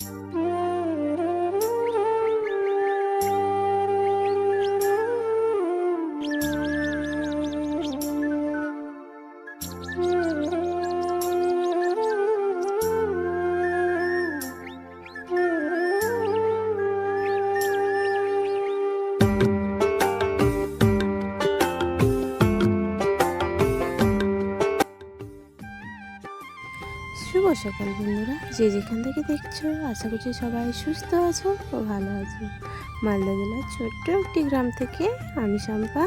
Hum. শুভ সকাল, বন্ধুরা। যে যেখান থেকে দেখছ, আশা করছি সবাই সুস্থ আছো ও ভালো আছো। মালদা জেলার ছোট্ট একটি গ্রাম থেকে আমি শম্পা।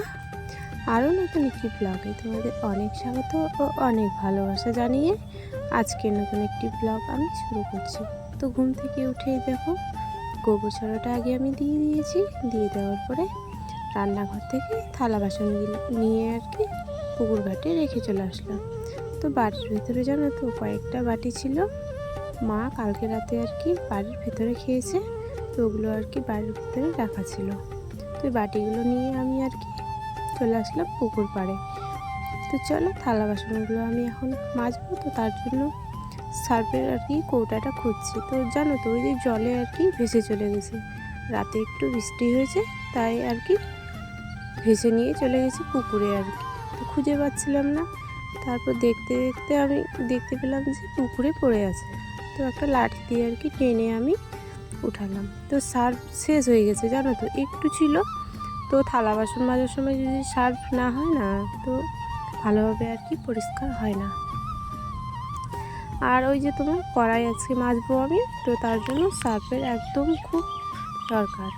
আরও নতুন একটি ব্লগে তোমাদের অনেক স্বাগত ও অনেক ভালোবাসা জানিয়ে আজকে নতুন একটি ব্লগ আমি শুরু করছি। তো ঘুম থেকে উঠেই দেখো গোবর ছড়াটা আগে আমি দিয়ে দিয়েছি। দিয়ে দেওয়ার পরে রান্নাঘর থেকে থালা বাসনগুলো নিয়ে আর কি পুকুর ঘাটে রেখে চলে আসলাম। তো বাড়ির ভেতরে জানো তো, কয়েকটা বাটি ছিল। মা কালকে রাতে আর কি বাড়ির ভেতরে খেয়েছে, তো ওগুলো আর কি বাড়ির ভেতরে রাখা ছিল। তো বাটিগুলো নিয়ে আমি আর কি চলে আসলাম পুকুর পাড়ে। তো চলো থালা বাসনগুলো আমি এখন মাজবো, তো তার জন্য সার্ফের আর কি কৌটাটা খুঁজছি। তো জানো তো, ওই যে জলে আর কি ভেসে চলে গেছে। রাতে একটু বৃষ্টি হয়েছে, তাই আর কি ভেসে নিয়ে চলে গেছে পুকুরে আর কি। খুঁজে পাচ্ছিলাম না। তারপর দেখতে দেখতে আমি দেখতে পেলাম যে পুকুরে পড়ে আছে। তো একটা লাঠি দিয়ে আর কি টেনে আমি উঠালাম। তো সার্ফ শেষ হয়ে গেছে, জানো তো? একটু ছিল। তো থালা বাসন মাজার সময় যদি সার্ফ না হয় না, তো ভালোভাবে আর কি পরিষ্কার হয় না। আর ওই যে তোমার কড়াই আজকে মাজবো আমি, তো তার জন্য সার্ফের একদম খুব দরকার।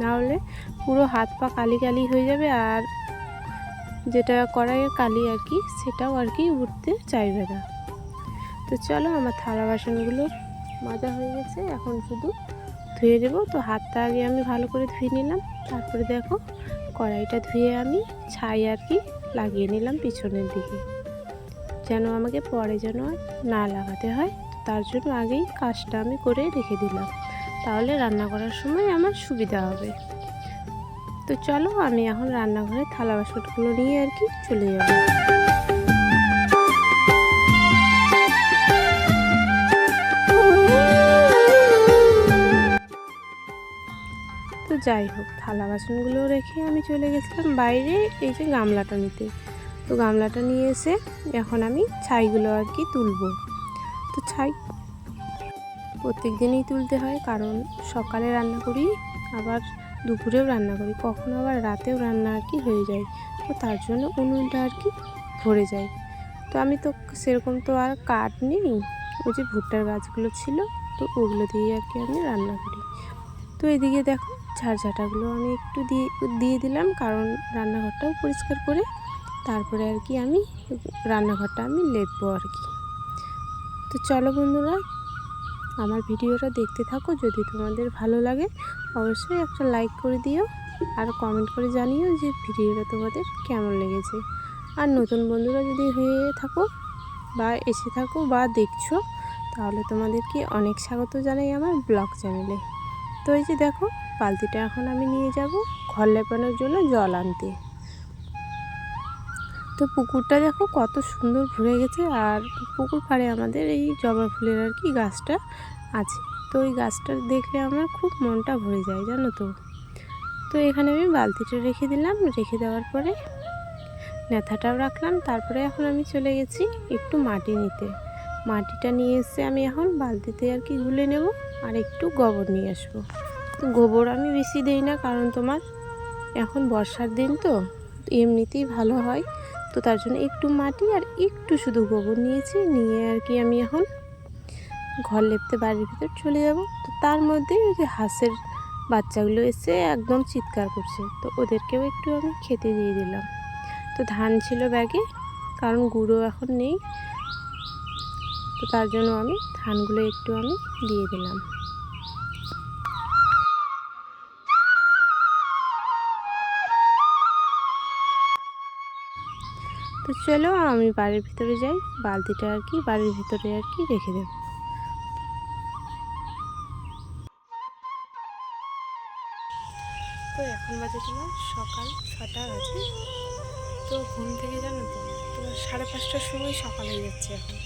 না হলে পুরো হাত পা কালি কালি হয়ে যাবে আর যেটা কড়াইয়ের কালি আর কি, সেটাও আর কি উঠতে চাইবে না। তো চলো আমার থালা বাসনগুলো মাজা হয়ে গেছে, এখন শুধু ধুয়ে দেবো তো হাতটা আগে আমি ভালো করে ধুয়ে নিলাম, তারপরে দেখো কড়াইটা ধুয়ে আমি ছাই আর কি লাগিয়ে নিলাম পিছনের দিকে। যেন আমাকে পরে যেন না লাগাতে হয় তার জন্য আগেই কাজটা আমি করে রেখে দিলাম। তাহলে রান্না করার সময় আমার সুবিধা হবে। তো চলো আমি এখন রান্নাঘরে থালা বাসনগুলো নিয়ে আর কি চলে যাব। তো যাই হোক, থালা বাসনগুলো রেখে আমি চলে গেছিলাম বাইরে এই যে গামলাটা নিতে। তো গামলাটা নিয়ে এসে এখন আমি ছাইগুলো আর কি তুলবো। তো ছাই প্রত্যেক দিনই তুলতে হয়, কারণ সকালে রান্না করি, আবার দুপুরেও রান্না করি, কখনো আবার রাতেও রান্না আর কি হয়ে যায়। তো তার জন্য উনুনটা আর কি ভরে যায়। তো আমি তো সেরকম তো আর কাঠ নেই ওই যে ভুট্টার গাছগুলো ছিল, তো ওগুলো দিয়ে আর কি আমি রান্না করি। তো এদিকে দেখো ঝাড়ঝাটাগুলো আমি একটু দিয়ে দিয়ে দিলাম, কারণ রান্নাঘরটাও পরিষ্কার করে, তারপরে আর কি আমি রান্নাঘরটা আমি লেপবো আর কি। তো চলো বন্ধুরা, আমার ভিডিওটা দেখতে থাকো যদি তোমাদের ভালো লাগে। অবশ্যই একটা লাইক করে দিও আর কমেন্ট করে জানিও যে ভিডিওটা তোমাদের কেমন লেগেছে। আর নতুন বন্ধুরা যদি হয়ে থাকো বা এসে থাকো বা দেখছ, তাহলে তোমাদেরকে অনেক স্বাগত জানাই আমার ব্লগ চ্যানেলে তো এই যে দেখো, বালতিটা এখন আমি নিয়ে যাব ঘর লেপানোর জন্য জল আনতে। তো পুকুরটা দেখো কত সুন্দর ভরে গেছে আর পুকুর পাড়ে আমাদের এই জবা ফুলের আর কি গাছটা আছে। তো ওই গাছটা দেখলে আমার খুব মনটা ভরে যায়, জানো তো। তো এখানে আমি বালতিটা রেখে দিলাম, রেখে দেওয়ার পরে নেথাটাও রাখলাম। তারপরে এখন আমি চলে গেছি একটু মাটি নিতে। মাটিটা নিয়ে এসে আমি এখন বালতিতে আর কি গুলে নেব আর একটু গোবর নিয়ে আসব। তো গোবর আমি বেশি দেই না, কারণ তোমার এখন বর্ষার দিন তো, এমনিতেই ভালো হয়। তো তার জন্য একটু মাটি আর একটু শুধু গোবর নিয়েছি। নিয়ে আর কি আমি এখন ঘর লেপতে বাড়ির ভিতর চলে যাব। তো তার মধ্যে ওই যে হাঁসের বাচ্চাগুলো এসে একদম চিৎকার করছে। তো ওদেরকেও একটু আমি খেতে দিয়ে দিলাম। তো ধান ছিল ব্যাগে, কারণ গুঁড়ো এখন নেই। তো তার জন্য আমি ধানগুলো একটু আমি দিয়ে দিলাম। তো চলো আমি বাড়ির ভিতরে যাই, বালতিটা আর কি, বাড়ির ভিতরে আর কি রেখে দেবো। এখন বাজে তোমার সকাল ছটা বাজে। তো ঘুম থেকে জানো তো তোমার সাড়ে পাঁচটার সময় সকাল হয়ে যাচ্ছে এখন।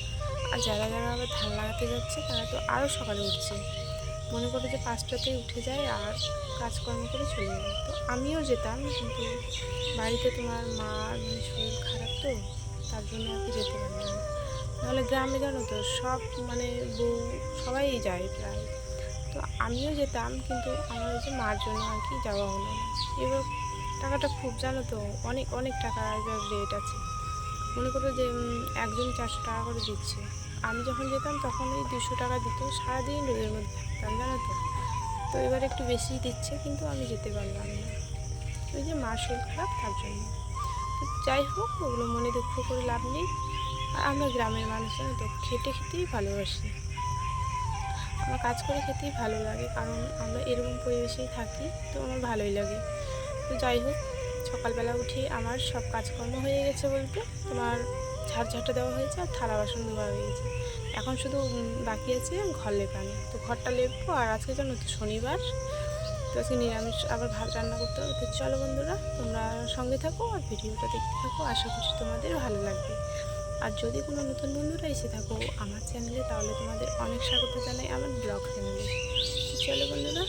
আর যারা যারা আবার ধান লাগাতে যাচ্ছে, তারা তো আরও সকালে উঠছে। মনে করো যে পাঁচটাতেই উঠে যায় আর কাজকর্ম করে চলে যায়। তো আমিও যেতাম, কিন্তু বাড়িতে তোমার মা মানে শরীর খারাপ তো, তার জন্য আর কি যেতে পারলাম নাহলে গ্রামে জানো তো, সব মানে বউ সবাই যায় প্রায়। আমিও যেতাম, কিন্তু আমার যে মার জন্য আর কি যাওয়া হলো না। এবার টাকাটা খুব, জানো তো, অনেক অনেক টাকা এবার রেট আছে। মনে করো যে একজন চারশো টাকা করে দিচ্ছে। আমি যখন যেতাম তখন ওই দুশো টাকা দিত, সারাদিন রোদের মধ্যে থাকতাম, জানো তো। তো এবার একটু বেশি দিচ্ছে, কিন্তু আমি যেতে পারলাম না। ওই যে মার শরীর খারাপ, তার জন্য। যাই হোক, ওগুলো মনে দুঃখ করে লাভ নেই। আর আমরা গ্রামের মানুষ, জানো তো, খেটে খেতেই ভালোবাসি। আমার কাজ করে খেতেই ভালো লাগে, কারণ আমরা এরকম পরিবেশেই থাকি, তো আমার ভালোই লাগে। তো যাই হোক, সকালবেলা উঠে আমার সব কাজকর্ম হয়ে গেছে বলতে, তোমার ঝাড় ঝাঁটা দেওয়া হয়েছে আর থালা বাসন ধোয়া হয়ে গেছে। এখন শুধু বাকি আছে ঘর লেপানো। তো ঘরটা লেপবো আর আজকে জানো তো শনিবার, তো আজকে নিরামিষ আবার ভাত রান্না করতে হবে। তো চলো বন্ধুরা, তোমরা সঙ্গে থাকো আর ভিডিওটা দেখতে থাকো। আশা করছি তোমাদের ভালো লাগবে। আর যদি কোনো নতুন বন্ধুরা এসে থাকো আমার চ্যানেলে, তাহলে তোমাদের অনেক স্বাগত জানাই আমার ব্লগ চ্যানেলে। চলো বন্ধুরা।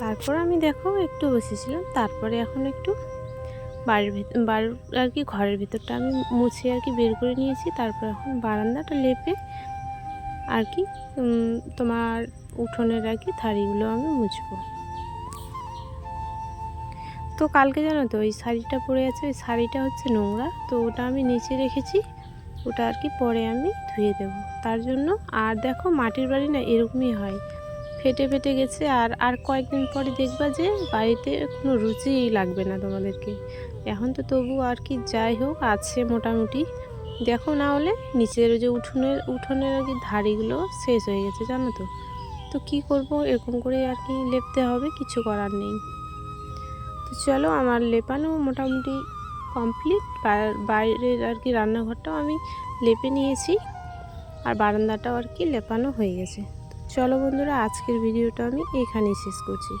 তারপর আমি দেখো একটু বসেছিলাম, তারপরে এখন একটু বাড়ির ভিতর বাড়ির আর কি ঘরের ভিতরটা আমি মুছে আর কি বের করে নিয়েছি। তারপর এখন বারান্দাটা লেপে আর কি তোমার উঠোনের আর কি থারিগুলো আমি মুছবো। তো কালকে জানো তো, ওই শাড়িটা পরে আছে, ওই শাড়িটা হচ্ছে নোংরা, তো ওটা আমি নিচে রেখেছি, ওটা আর কি পরে আমি ধুয়ে দেবো। তার জন্য, আর দেখো মাটির বাড়ি না এরকমই হয়, ফেটে ফেটে গেছে, আর আর কয়েকদিন পরে দেখবা যে বাড়িতে কোনো রুচিই লাগবে না তোমাদেরকে। এখন তো তবু আর কি যাই হোক, আছে মোটামুটি। দেখো না হলে নিচের যে উঠোনের উঠোনের আর কি ধাড়িগুলো শেষ হয়ে গেছে, জানো তো। তো কি করব, এরকম করে আর কি লেপতে হবে, কিছু করার নেই। তো চলো আমার লেপানো মোটামুটি কমপ্লিট বাইরের আর কি রান্নাঘরটাও আমি লেপে নিয়েছি। আর বারান্দাটাও আর কি লেপানো হয়ে গেছে। চলো বন্ধুরা, আজকের ভিডিওটা আমি এখানেই শেষ করছি।